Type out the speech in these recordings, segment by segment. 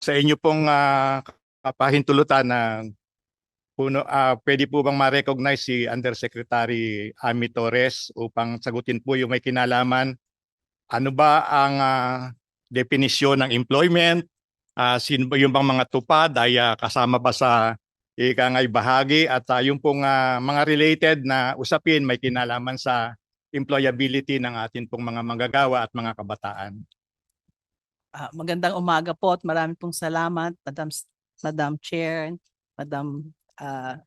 sa inyo pong uh, kapahintulutan na puno, ah, pwede po bang ma-recognize si Undersecretary Ami Torres upang sagutin po yung may kinalaman? Ano ba ang ah, definisyon ng employment? Ah, sino yung bang mga tupad ay ah, kasama ba sa ika nga'y bahagi at ah, yung pong ah, mga related na usapin may kinalaman sa employability ng atin pong mga manggagawa at mga kabataan. Ah, magandang umaga po at marami pong salamat, Madam, Madam Chair, Madam ah,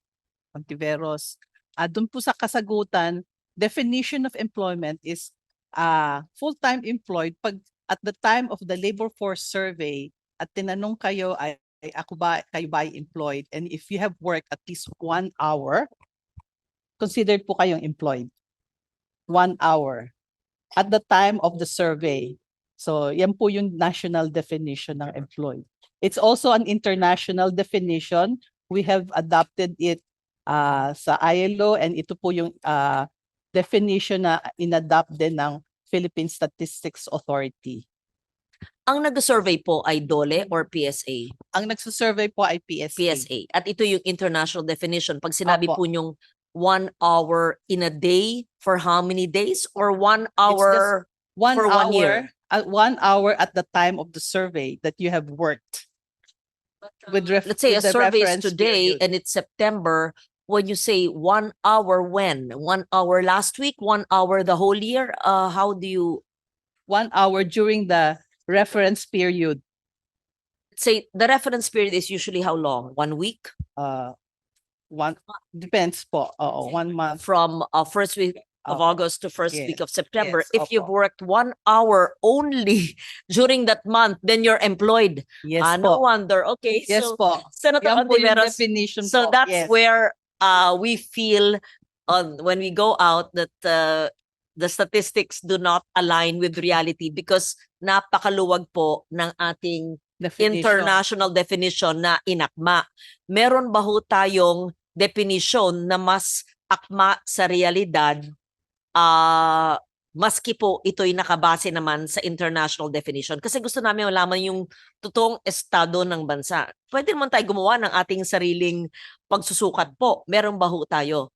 Ontiveros. Ah, doon po sa kasagutan, definition of employment is ah, full-time employed pag at the time of the labor force survey at tinanong kayo ay, ay ako ba kayo ba employed? And if you have worked at least one hour considered po kayong employed. One hour. At the time of the survey So, yan po yung national definition ng employed. It's also an international definition. We have adopted it uh, sa ILO and ito po yung uh, definition na inadopt din ng Philippine Statistics Authority. Ang nag-survey po ay DOLE or PSA? Ang nagsusurvey po ay PSA. PSA. At ito yung international definition. Pag sinabi Opo. po nyong one hour in a day for how many days? Or one just hour One for hour, one year. At one hour at the time of the survey that you have worked. With ref- let's say a with the survey is reference today period. and it's September, when you say one hour when? One hour last week, one hour the whole year? Uh, how do you one hour during the reference period. say the reference period is usually how long? One week? uh one depends po oo one month From uh, first week of Opo. August to first Yes, week of September. yes, If you've opo. worked one hour only during that month, then you're employed. yes Ah, no po wonder. Okay, yes so po Senator yan po yung Ontiveros, definition so po that's yes. where uh, we feel on when we go out that uh, the statistics do not align with reality because napakaluwag po ng ating definition. international definition na inakma. Meron ba ho tayong definition na mas akma sa realidad ah maski po ito'y nakabase naman sa international definition? Kasi gusto namin malaman yung totoong estado ng bansa. Pwede naman tayo gumawa ng ating sariling pagsusukat po. Meron ba ho tayo?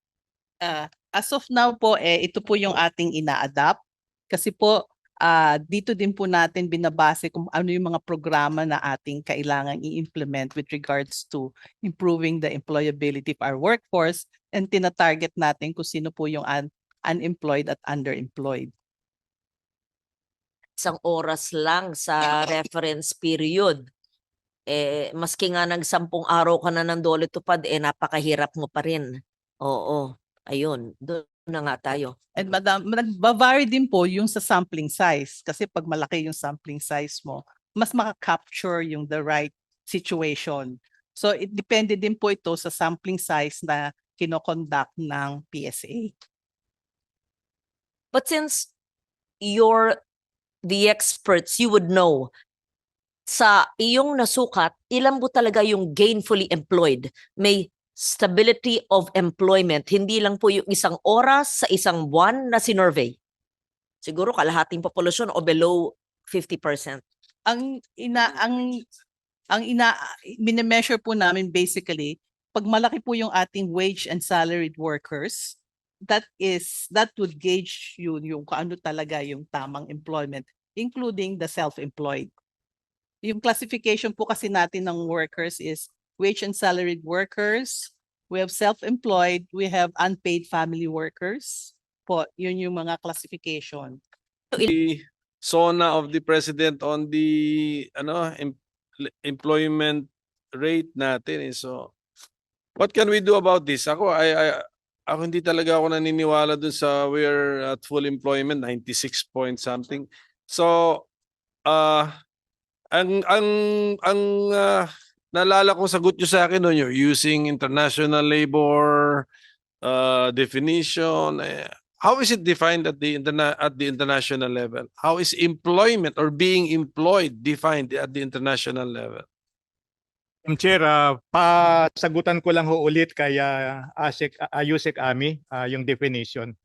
Ah, as of now po eh ito po yung ating ina-adapt kasi po ah, dito din po natin binabase kung ano yung mga programa na ating kailangan i-implement with regards to improving the employability of our workforce and tina-target natin kung sino po yung un- unemployed at underemployed. Isang oras lang sa reference period. Eh, maski nga nag sampung araw ka na ng dole tupad, eh napakahirap mo pa rin. Oo, ayun. Doon na nga tayo. And madam, nagba-vary din po yung sa sampling size. Kasi pag malaki yung sampling size mo, mas maka-capture yung the right situation. So it depende din po ito sa sampling size na kinoconduct ng PSA. But since you're the experts, you would know sa iyong nasukat, ilan po talaga yung gainfully employed? May stability of employment. Hindi lang po yung isang oras sa isang buwan na sinurvey. Siguro kalahating populasyon o below 50%. Ang ina ang ang ina mine-measure po namin basically pag malaki po yung ating wage and salaried workers that is that would gauge yun yung kung ano talaga yung tamang employment including the self-employed. Yung classification po kasi natin ng workers is wage and salaried workers, we have self-employed, we have unpaid family workers. Po, yun yung mga classification. the SONA of the president on the ano em- employment rate natin eh. So what can we do about this? Ako I, I ako hindi talaga ako naniniwala dun sa we're at full employment 96 point something. So uh ang ang ang uh, naalala kong sagot nyo sa akin noon you're using international labor uh, definition eh, how is it defined at the interna- at the international level? How is employment or being employed defined at the international level? Madam Chair, ah, pasagutan ko lang ho ulit kay ah, Asik, ah, Yusek Ami ah, yung definition.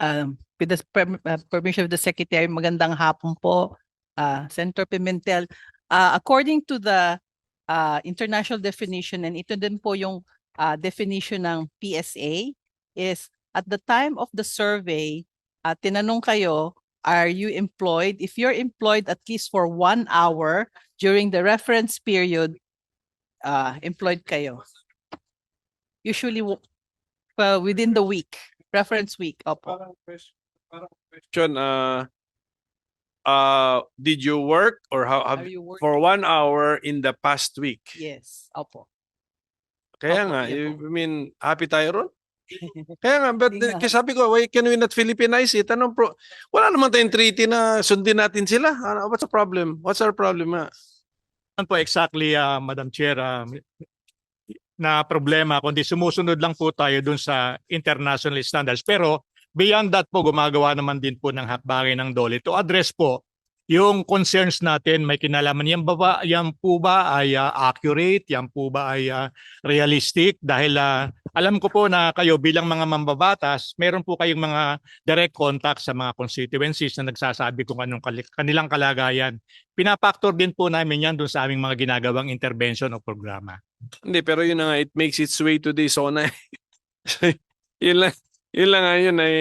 Um, with the perm- uh, permission of the Secretary, magandang hapon po. Uh, Senator Pimentel, uh, according to the uh, international definition and ito din po yung uh, definition ng PSA is at the time of the survey, uh, tinanong kayo, are you employed? If you're employed at least for one hour during the reference period, uh, employed kayo. Usually well, within the week, reference week. Opo. Question, uh, uh, did you work or how, have, you working? for one hour in the past week? Yes, opo. Kaya Opo, nga, yan I mean, happy tayo ron? Kaya nga, but kaya sabi ko, why can we not Philippinize it? Anong pro wala naman tayong treaty na sundin natin sila. Ano, what's the problem? What's our problem? Yan po exactly, ah, Madam Chair, ah, na problema, kundi sumusunod lang po tayo dun sa international standards. Pero beyond that po, gumagawa naman din po ng hakbangin ng DOLE to address po yung concerns natin, may kinalaman. Yan, ba, ba- yan po ba ay ah, accurate? Yan po ba ay ah, realistic? Dahil ah, alam ko po na kayo bilang mga mambabatas, meron po kayong mga direct contact sa mga constituencies na nagsasabi kung anong kanilang kalagayan pinapaktor din po namin yan dun sa aming mga ginagawang intervention o programa. Hindi, pero yun na nga, it makes its way to the zona. yun lang, yun lang nga yun ay,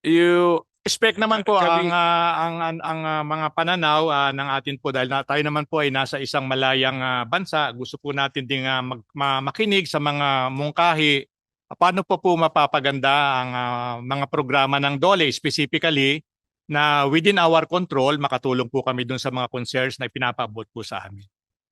you, Expect naman po ang, ah, ang, ang, ang, ah, mga pananaw ah, ng atin po dahil na, tayo naman po ay nasa isang malayang ah, bansa. Gusto po natin ding ah, mag, ma- makinig sa mga mungkahi. Paano po po mapapaganda ang ah, mga programa ng DOLE specifically na within our control makatulong po kami dun sa mga concerns na pinapaabot po sa amin.